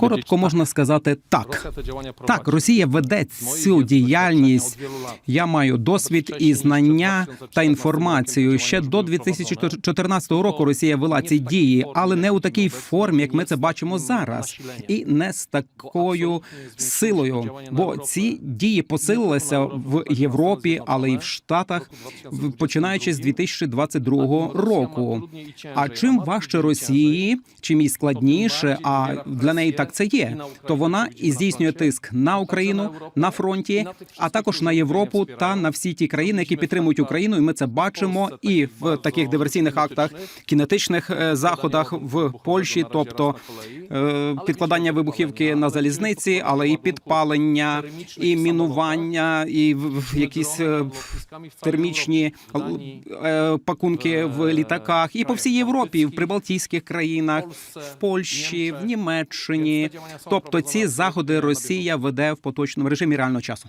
Коротко можна сказати так. Так, Росія веде цю діяльність. Я маю досвід і знання та інформацію. Ще до 2014 року Росія вела ці дії, але не у такій формі, як ми це бачимо зараз, і не з такою силою. Бо ці дії посилилися в Європі, але й в Штатах, починаючи з 2022 року. А чим важче Росії, чим їй складніше, а для неї так це є, то вона і здійснює тиск на Україну на фронті, а також на Європу та на всі ті країни, які підтримують Україну. І ми це бачимо і в таких диверсійних актах, кінетичних е, заходах в Польщі, тобто е, підкладання вибухівки на залізниці, але і підпалення, і мінування, і якісь е, термічні пакунки в літаках, і по всій Європі, в прибалтійських країнах, в Польщі, в Німеччині. Тобто ці заходи Росія веде в поточному режимі реального часу.